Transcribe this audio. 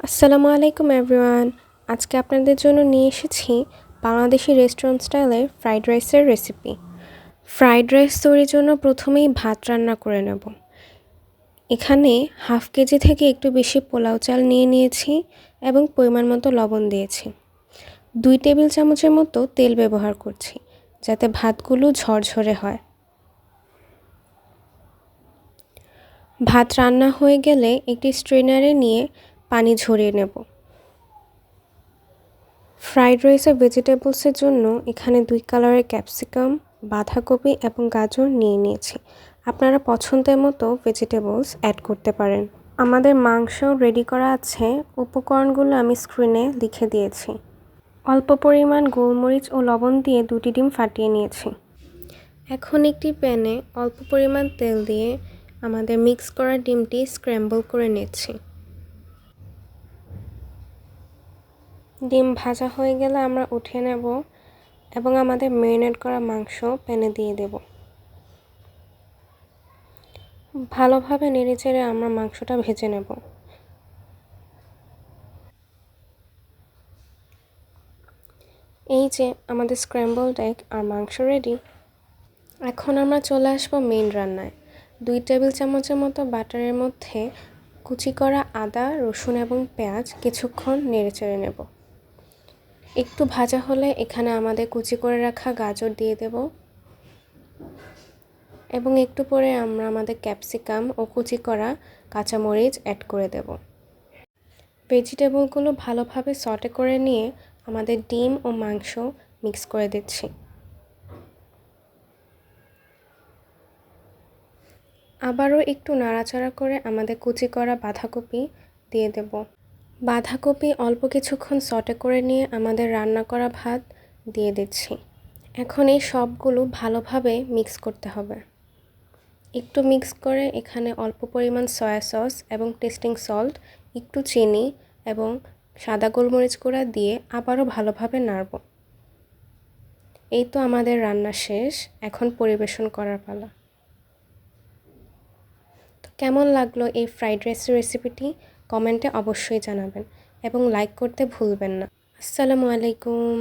আসসালামু আলাইকুম এভরিওয়ান। আজকে আপনাদের জন্য নিয়ে এসেছি বাংলাদেশি রেস্টুরেন্ট স্টাইলের ফ্রাইড রাইসের রেসিপি ফ্রাইড রাইস তৈরির জন্য প্রথমেই ভাত রান্না করে নেব। এখানে হাফ কেজি থেকে একটু বেশি পোলাও চাল নিয়ে নিয়েছি এবং পরিমাণ মতো লবণ দিয়েছি। দুই টেবিল চামচের মতো তেল ব্যবহার করছি যাতে ভাতগুলো ঝরঝরে হয়। ভাত রান্না হয়ে গেলে একটি স্ট্রেনারে নিয়ে পানি ঝরিয়ে নেব। ফ্রাইড রাইসের ভেজিটেবলসের জন্য এখানে দুই কালারের ক্যাপসিকাম, বাঁধাকপি এবং গাজর নিয়ে নিয়েছি। আপনারা পছন্দের মতো ভেজিটেবলস অ্যাড করতে পারেন। আমাদের মাংস রেডি করা আছে। উপকরণগুলো আমি স্ক্রিনে লিখে দিয়েছি। অল্প পরিমাণ গোলমরিচ ও লবণ দিয়ে দুটি ডিম ফাটিয়ে নিয়েছি। এখন একটি প্যানে অল্প পরিমাণ তেল দিয়ে আমাদের মিক্স করা ডিমটি স্ক্র্যাম্বল করে নিচ্ছি। ডিম ভাজা হয়ে গেলে আমরা উঠিয়ে নেব এবং আমাদের ম্যারিনেট করা মাংস প্যানে দিয়ে দেব। ভালোভাবে নেড়ে চেড়ে আমরা মাংসটা ভেজে নেব। এই যে আমাদের স্ক্র্যাম্বল এগ আর মাংস রেডি এখন আমরা চলে আসব মেন রান্নায়। দুই টেবিল চামচের মতো বাটারের মধ্যে কুচি করা আদা, রসুন এবং পেঁয়াজ কিছুক্ষণ নেড়ে চেড়ে নেব। একটু ভাজা হলে এখানে আমাদের কুচি করে রাখা গাজর দিয়ে দেব। এবং একটু পরে আমরা আমাদের ক্যাপসিকাম ও কুচি করা কাঁচামরিচ অ্যাড করে দেব। ভেজিটেবলগুলো ভালোভাবে সটে করে নিয়ে আমাদের ডিম ও মাংস মিক্স করে দিচ্ছি। আবারও একটু নাড়াচাড়া করে আমাদের কুচি করা বাঁধাকপি দিয়ে দেব। বাঁধাকপি অল্প কিছুক্ষণ সটে করে নিয়ে আমাদের রান্না করা ভাত দিয়ে দিচ্ছি। এখন এই সবগুলো ভালোভাবে মিক্স করতে হবে। একটু মিক্স করে এখানে অল্প পরিমাণ সয়া সস এবং টেস্টিং সল্ট একটু চিনি এবং সাদা গোলমরিচ গুঁড়া দিয়ে আবারও ভালোভাবে নাড়ব। এই তো আমাদের রান্না শেষ, এখন পরিবেশন করার পালা। তো কেমন লাগল এই ফ্রাইড রাইসের রেসিপিটি কমেন্টে অবশ্যই জানাবেন এবং লাইক করতে ভুলবেন না। আসসালামু আলাইকুম।